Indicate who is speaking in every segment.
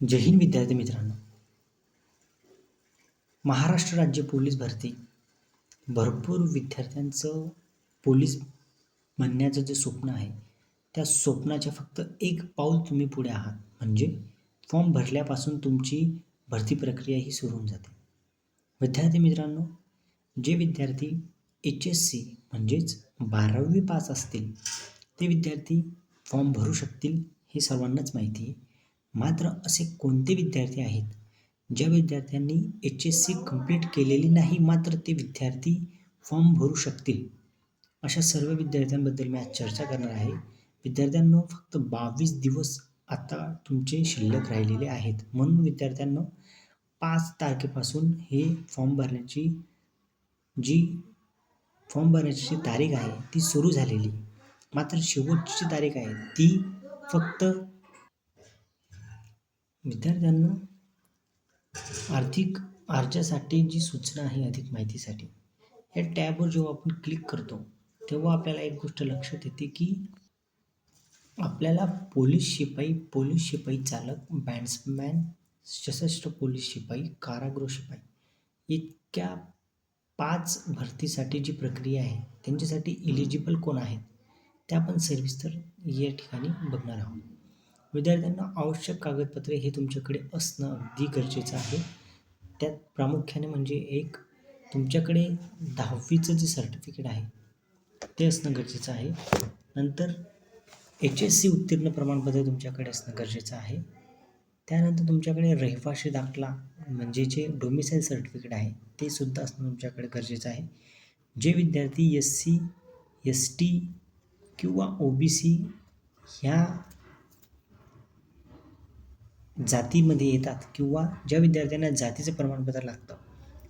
Speaker 1: जय हिंद विद्यार्थी मित्रांनो. महाराष्ट्र राज्य पोलीस भरती. भरपूर विद्यार्थ्यांचं पोलीस बनण्याचं जे स्वप्न आहे त्या स्वप्नाच्या फक्त एक पाऊल तुम्ही पुढे आहात. म्हणजे फॉर्म भरल्यापासून तुमची भरती प्रक्रिया ही सुरू होऊन जाते. विद्यार्थी मित्रांनो जे विद्यार्थी एच एस सी म्हणजेच बारावी पास असतील ते विद्यार्थी फॉर्म भरू शकतील हे सर्वांनाच माहिती आहे. मात्र असे कोणते विद्यार्थी आहेत? ज्या विद्यार्थ्यांनी एच एस सी कंप्लीट केलेली नाही मात्र ते विद्यार्थी फॉर्म भरू शकतील? अशा सर्व विद्यार्थ्यांबद्दल मी आज चर्चा करणार आहे. विद्यार्थ्यांनो फक्त बावीस दिवस आता तुमचे शिल्लक राहिलेले आहेत. म्हणून विद्यार्थ्यांनो पाच तारखेपासून हे फॉर्म भरण्याची जी फॉर्म भरण्याची जी तारीख आहे ती सुरू झालेली. मात्र शेवटची जी तारीख आहे ती फक्त विद्यार्थ्यांना आर्थिक अर्जासाठी जी सूचना आहे अधिक माहितीसाठी या टॅबवर जेव्हा आपण क्लिक करतो तेव्हा आपल्याला एक गोष्ट लक्षात येते की आपल्याला पोलीस शिपाई पोलीस शिपाई चालक बॅट्समॅन सशस्त्र पोलीस शिपाई कारागृह शिपाई इतक्या पाच भरतीसाठी जी प्रक्रिया आहे त्यांच्यासाठी इलिजिबल कोण आहेत त्या आपण सविस्तर या ठिकाणी बघणार आहोत. विद्यार्थ्यांना आवश्यक कागदपत्रे हे तुमच्याकडे असणं अगदी गरजेचं आहे. त्यात प्रामुख्याने म्हणजे एक तुमच्याकडे दहावीचं जे सर्टिफिकेट आहे ते असणं गरजेचं आहे. नंतर एच एस सी उत्तीर्ण प्रमाणपत्र तुमच्याकडे असणं गरजेचं आहे. त्यानंतर तुमच्याकडे रहिवाशी दाखला म्हणजे जे डोमिसाईल सर्टिफिकेट आहे ते सुद्धा असणं तुमच्याकडे गरजेचं आहे. जे विद्यार्थी एस सी एस टी किंवा ओ बी सी ह्या जातीमध्ये येतात किंवा ज्या विद्यार्थ्यांना जातीचं प्रमाणपत्र लागतं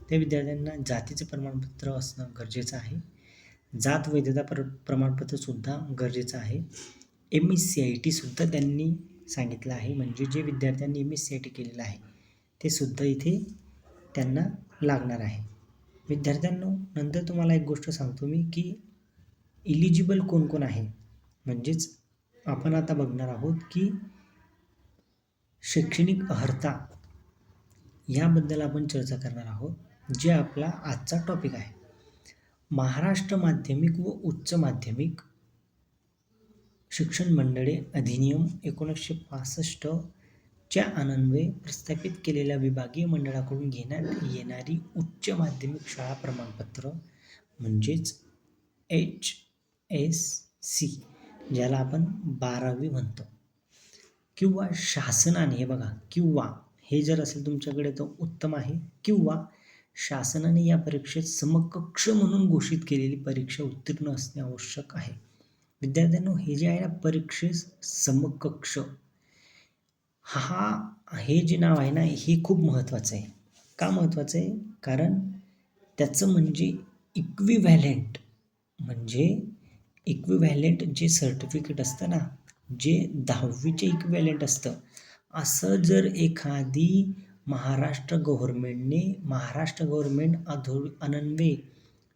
Speaker 1: त्या विद्यार्थ्यांना जातीचं प्रमाणपत्र असणं गरजेचं आहे. जात वैधता प्र प्रमाणपत्रसुद्धा गरजेचं आहे. एम एस सी आय टीसुद्धा त्यांनी सांगितलं आहे. म्हणजे जे विद्यार्थ्यांनी M S C I T केलेलं आहे ते सुद्धा इथे त्यांना लागणार आहे. विद्यार्थ्यांनो नंतर तुम्हाला एक गोष्ट सांगतो मी की इलिजिबल कोण कोण आहे? म्हणजेच आपण आता बघणार आहोत की शैक्षणिक अर्हता याबद्दल आपण चर्चा करणार आहोत जे आपला आजचा टॉपिक आहे. महाराष्ट्र माध्यमिक व उच्च माध्यमिक शिक्षण मंडळे अधिनियम एकोणीसशे पासष्टच्या अन्वये प्रस्थापित केलेल्या विभागीय मंडळाकडून घेण्यात येणारी उच्च माध्यमिक शाळा प्रमाणपत्र म्हणजेच एच एस सी ज्याला आपण बारावी म्हणतो. किंवा शासनाने हे बघा किंवा हे जर असेल तुमच्याकडे तर उत्तम आहे. किंवा शासनाने या परीक्षेत समकक्ष म्हणून घोषित केलेली परीक्षा उत्तीर्ण असणे आवश्यक आहे. विद्यार्थ्यांनो हे जे आहे ना परीक्षेस समकक्ष. हा हे जे नाव आहे ना हे खूप महत्त्वाचं आहे. का महत्त्वाचं आहे? कारण त्याचं म्हणजे इक्विव्हॅलेंट म्हणजे इक्विव्हॅलेंट जे सर्टिफिकेट असतं ना जे दहावीचे इक्विव्हॅलेंट असतं. असं जर एखादी महाराष्ट्र गव्हर्मेंटने महाराष्ट्र गव्हर्मेंट अधो अनन्वे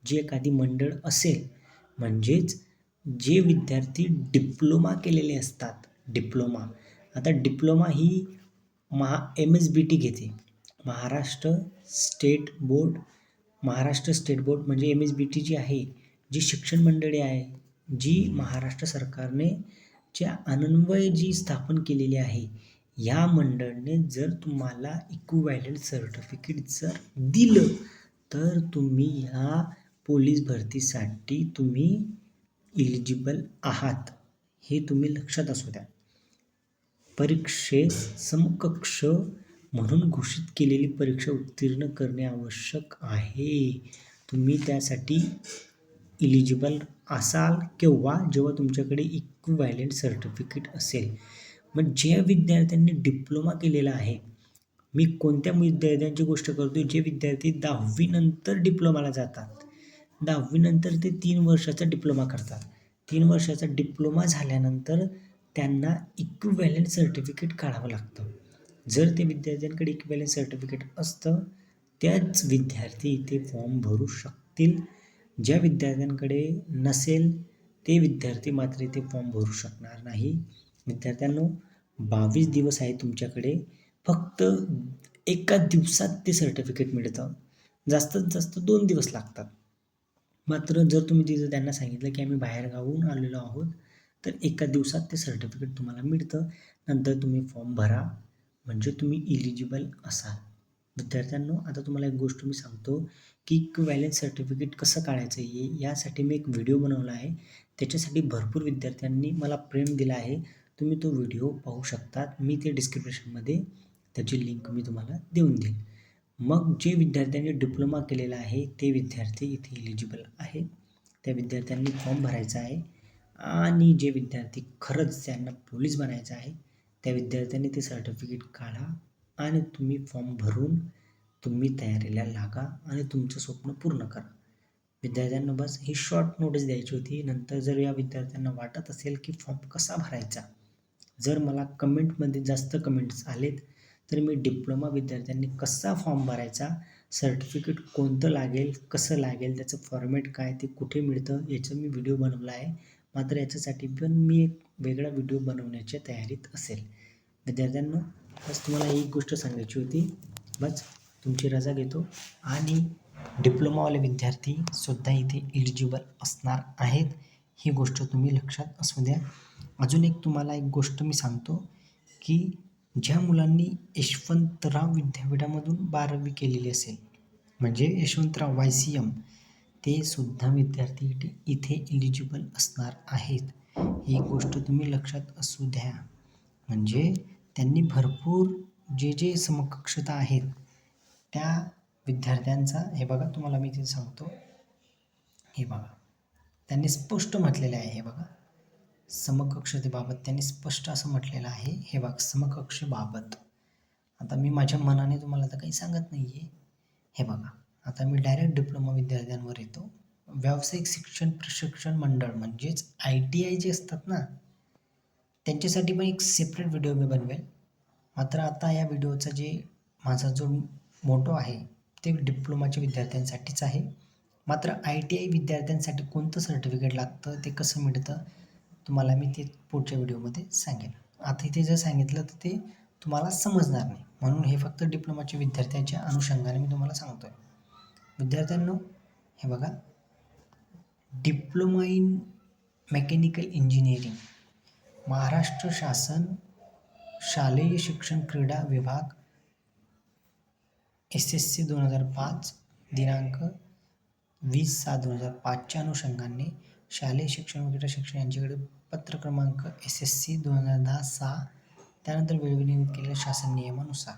Speaker 1: जी एखादी मंडळ असेल म्हणजेच जे विद्यार्थी डिप्लोमा केलेले असतात डिप्लोमा आता डिप्लोमा ही महा एम एस बी टी घेते. Maharashtra state board Maharashtra state board म्हणजे एम एस बी टी जी आहे जी शिक्षण मंडळी आहे जी महाराष्ट्र सरकारने च्या अनन्वय जी स्थापन केलेली आहे या मंडळने जर तुम्हाला इक्विव्हॅलंट सर्टिफिकेट जर दिलं तर तुम्ही ह्या पोलीस भरतीसाठी तुम्ही इलिजिबल आहात. हे तुम्ही लक्षात असू द्या. परीक्षेस समकक्ष म्हणून घोषित केलेली परीक्षा उत्तीर्ण करणे आवश्यक आहे. तुम्ही त्यासाठी इलिजिबल असाल किंवा जेव्हा तुमच्याकडे इक्विव्हॅलेंट सर्टिफिकेट असेल. मग ज्या विद्यार्थ्यांनी डिप्लोमा केलेला आहे मी कोणत्या विद्यार्थ्यांची गोष्ट करतो जे विद्यार्थी दहावीनंतर डिप्लोमाला जातात. दहावीनंतर ते तीन वर्षाचा डिप्लोमा करतात. तीन वर्षाचा डिप्लोमा झाल्यानंतर त्यांना इक्विव्हॅलेंट सर्टिफिकेट काढावं लागतं. जर ते विद्यार्थ्यांकडे इक्विव्हॅलेंट सर्टिफिकेट असतं त्याच विद्यार्थी इथे फॉर्म भरू शकतील. ज्या विद्यार्थ्यांकडे नसेल ते विद्यार्थी मात्र इथे फॉर्म भरू शकणार नाही. विद्यार्थ्यांनो बावीस दिवस आहे तुमच्याकडे. फक्त एका दिवसात ते सर्टिफिकेट मिळतं. जास्तीत जास्त दोन दिवस लागतात. मात्र जर तुम्ही तिथं त्यांना सांगितलं की आम्ही बाहेरगावाहून आलेलो आहोत तर एका दिवसात ते सर्टिफिकेट तुम्हाला मिळतं. नंतर तुम्ही फॉर्म भरा. म्हणजे तुम्ही इलिजिबल असाल. विद्यार्थ्यांनो आता तुम्हाला एक गोष्ट मी सांगतो. की इक्विवॅलेंट सर्टिफिकेट कसं काढायचं आहे यासाठी मी एक व्हिडिओ बनवला आहे. त्याच्यासाठी भरपूर विद्यार्थ्यांनी मला प्रेम दिला आहे. तुम्ही तो व्हिडिओ पाहू शकतात. मी ते डिस्क्रिप्शनमध्ये त्याची लिंक मी तुम्हाला देऊन देईन मग जे विद्यार्थ्यांनी डिप्लोमा केलेला आहे ते विद्यार्थी इथे इलिजिबल आहेत. त्या विद्यार्थ्यांनी फॉर्म भरायचा आहे. आणि जे विद्यार्थी खरंच त्यांना पोलीस बनायचं आहे त्या विद्यार्थ्यांनी ते सर्टिफिकेट काढा आणि तुम्ही फॉर्म भरून तुम्ही तयारीला लागा आणि तुमचं स्वप्न पूर्ण करा. विद्यार्थ्यांना बस ही शॉर्ट नोटीस द्यायची होती. नंतर जर या विद्यार्थ्यांना वाटत असेल की फॉर्म कसा भरायचा जर मला कमेंटमध्ये जास्त कमेंट्स आलेत तर मी डिप्लोमा विद्यार्थ्यांनी कसा फॉर्म भरायचा सर्टिफिकेट कोणतं लागेल कसं लागेल त्याचं फॉर्मॅट काय ते कुठे मिळतं याचं मी व्हिडिओ बनवला आहे. मात्र याच्यासाठी पण मी एक वेगळा व्हिडिओ बनवण्याच्या तयारीत असेल. विद्यार्थ्यांना बस तुम्हाला एक गोष्ट सांगायची होती. बस तुमची रजा घेतो. आणि डिप्लोमावाले विद्यार्थीसुद्धा इथे इलिजिबल असणार आहेत. ही गोष्ट तुम्ही लक्षात असू द्या. अजून एक तुम्हाला एक गोष्ट मी सांगतो की ज्या मुलांनी यशवंतराव विद्यापीठामधून बारावी केलेली असेल म्हणजे यशवंतराव वाय सी एम ते सुद्धा विद्यार्थी इथे इथे इलिजिबल असणार आहेत. ही गोष्ट तुम्ही लक्षात असू द्या. म्हणजे त्यांनी भरपूर जे जे समकक्षता आहेत त्या विद्यार्थ्यांचा हे बघा तुम्हाला मी ते सांगतो हे बघा. त्यांनी स्पष्ट म्हटलेले आहे हे बघा. समकक्षतेबाबत त्यांनी स्पष्ट असं म्हटलेलं आहे हे बघ समकक्षेबाबत आता मी माझ्या मनाने तुम्हाला तर काही सांगत नाही आहे हे बघा आता मी डायरेक्ट डिप्लोमा विद्यार्थ्यांवर येतो. व्यावसायिक शिक्षण प्रशिक्षण मंडळ म्हणजेच आय टी आय जे असतात ना त्यांच्यासाठी पण एक सेपरेट व्हिडिओ मी बनवेल. मात्र आता या व्हिडिओचा जे माझा जो मोटो आहे. ते डिप्लोमाच्या विद्यार्थ्यांसाठीच आहे. मात्र आय टी आय विद्यार्थ्यांसाठी कोणतं सर्टिफिकेट लागतं ते कसं मिळतं तुम्हाला मी ते पुढच्या व्हिडिओमध्ये सांगेन. आता इथे जर सांगितलं तर ते तुम्हाला समजणार नाही. म्हणून हे फक्त डिप्लोमाच्या विद्यार्थ्यांच्या अनुषंगाने मी तुम्हाला सांगतो आहे विद्यार्थ्यांनो हे बघा. Diploma in mechanical engineering Maharashtra शासन शालेय शिक्षण क्रीडा विभाग एस एस सी दोन हजार पाच दिनांक वीस सात दोन हजार पाचच्या अनुषंगाने शालेय शिक्षण वगैरे शिक्षण यांच्याकडे पत्र क्रमांक एस एस सी दोन हजार दहा सहा त्यानंतर वेळोवेळी नियमित केलेल्या शासन नियमानुसार.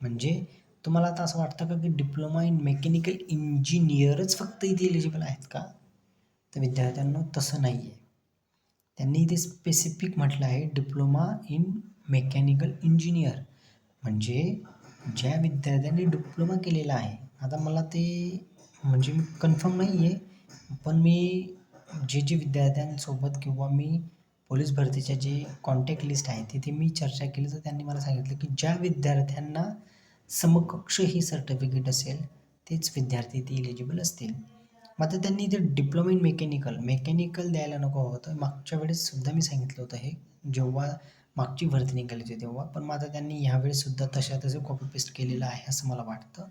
Speaker 1: म्हणजे तुम्हाला आता असं वाटतं का की डिप्लोमा इन मेकॅनिकल इंजिनियरच फक्त इथे एलिजिबल आहेत का? तर विद्यार्थ्यांना तसं नाही आहे त्यांनी इथे स्पेसिफिक म्हटलं आहे डिप्लोमा इन मेकॅनिकल इंजिनियर. म्हणजे ज्या विद्यार्थ्यांनी डिप्लोमा केलेला आहे आता मला ते म्हणजे कन्फर्म नाही आहे पण मी जे जे विद्यार्थ्यांसोबत किंवा मी पोलीस भरतीच्या जे कॉन्टॅक्ट लिस्ट आहे तिथे मी चर्चा केली तर त्यांनी मला सांगितलं की ज्या विद्यार्थ्यांना समकक्ष ही सर्टिफिकेट असेल तेच विद्यार्थी ते इलिजिबल असतील. मात्र त्यांनी इथे डिप्लोमा इन मेकॅनिकल मेकॅनिकल द्यायला नको होतं. मागच्या वेळेस सुद्धा मी सांगितलं होतं हे जेव्हा मागची भरती निघाली होती तेव्हा. पण माझा त्यांनी ह्यावेळेस तशा तसं कॉपी पेस्ट केलेलं आहे असं मला वाटतं.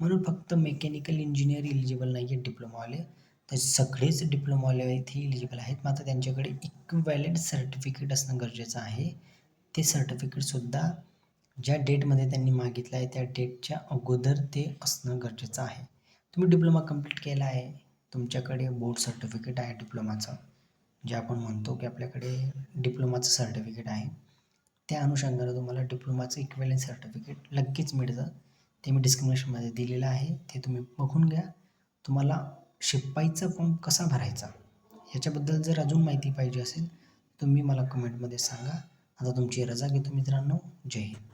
Speaker 1: म्हणून फक्त मेकॅनिकल इंजिनियर इलिजिबल नाही आहे डिप्लोमावाले तर सगळेच डिप्लोमावाले इथे इलिजिबल आहेत. मात्र त्यांच्याकडे इक्वॅलिड सर्टिफिकेट असणं गरजेचं आहे. ते सर्टिफिकेटसुद्धा ज्या डेटमध्ये त्यांनी मागितलं आहे त्या डेटच्या अगोदर ते असणं गरजेचं आहे. तुम्ही डिप्लोमा कंप्लीट केला आहे. तुमच्याकडे बोर्ड सर्टिफिकेट आहे डिप्लोमाचं जे आपण म्हणतो की आपल्याकडे डिप्लोमाचं सर्टिफिकेट आहे त्या अनुषंगानं तुम्हाला डिप्लोमाचं इक्वेलेंट सर्टिफिकेट लगेच मिळतं. ते मी डिस्क्रिप्शनमध्ये दिलेलं आहे ते तुम्ही बघून घ्या. तुम्हाला शिपाईचा फॉर्म कसा भरायचा याच्याबद्दल जर अजून माहिती पाहिजे असेल तुम्ही मला कमेंटमध्ये सांगा. आता तुमची रजा घेतो मित्रांनो. जय हिंद.